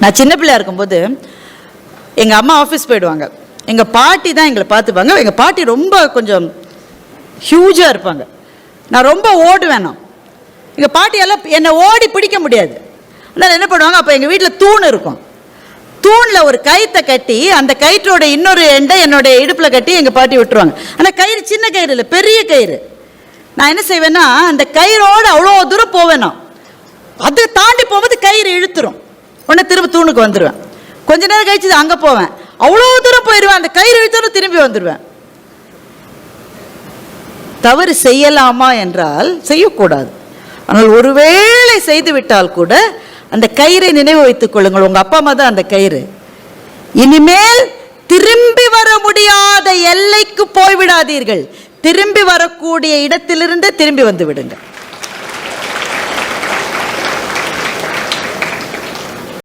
நான் சின்ன பிள்ளையா இருக்கும்போது எங்கள் அம்மா ஆஃபீஸ் போயிடுவாங்க. எங்கள் பாட்டி தான் எங்களை பார்த்துப்பாங்க. எங்கள் பாட்டி ரொம்ப கொஞ்சம் ஹியூஜாக இருப்பாங்க. நான் ரொம்ப ஓடுவேன் எங்கள் பாட்டியெல்லாம் என்னை ஓடி பிடிக்க முடியாது. அதனால் என்ன பண்ணுவாங்க? அப்போ எங்கள் வீட்டில் தூண் இருக்கும். தூணில் ஒரு கயிற்றை கட்டி அந்த கயிற்றோட இன்னொரு எண்டை என்னுடைய இடுப்பில் கட்டி எங்கள் பாட்டி விட்டுருவாங்க. ஆனால் கயிறு சின்ன கயிறு இல்லை பெரிய கயிறு. நான் என்ன செய்வேன்னா அந்த கயிறோடு அவ்வளோ தூரம் போவேணும் நான். அது தாண்டி போகும்போது கயிறு இழுத்துரும். உடனே திரும்ப தூணுக்கு வந்துடுவேன் கொஞ்ச நேரம் கழிச்சு அங்கே போவேன். அவ்வளோ தூரம் போயிடுவேன் அந்த கயிறு இழுத்தோன்னு திரும்பி வந்துடுவேன் தவறு செய்யலாமா என்றால் செய்யக்கூடாது. ஆனால் ஒருவேளை செய்து விட்டால் கூட அந்த கயிறை நினைவு வைத்துக் கொள்ளுங்கள். உங்கள் அப்பா அம்மா தான் அந்த கயிறு. இனிமேல் திரும்பி வர முடியாத எல்லைக்கு போய்விடாதீர்கள். திரும்பி வரக்கூடிய இடத்திலிருந்து திரும்பி வந்து விடுங்கள்.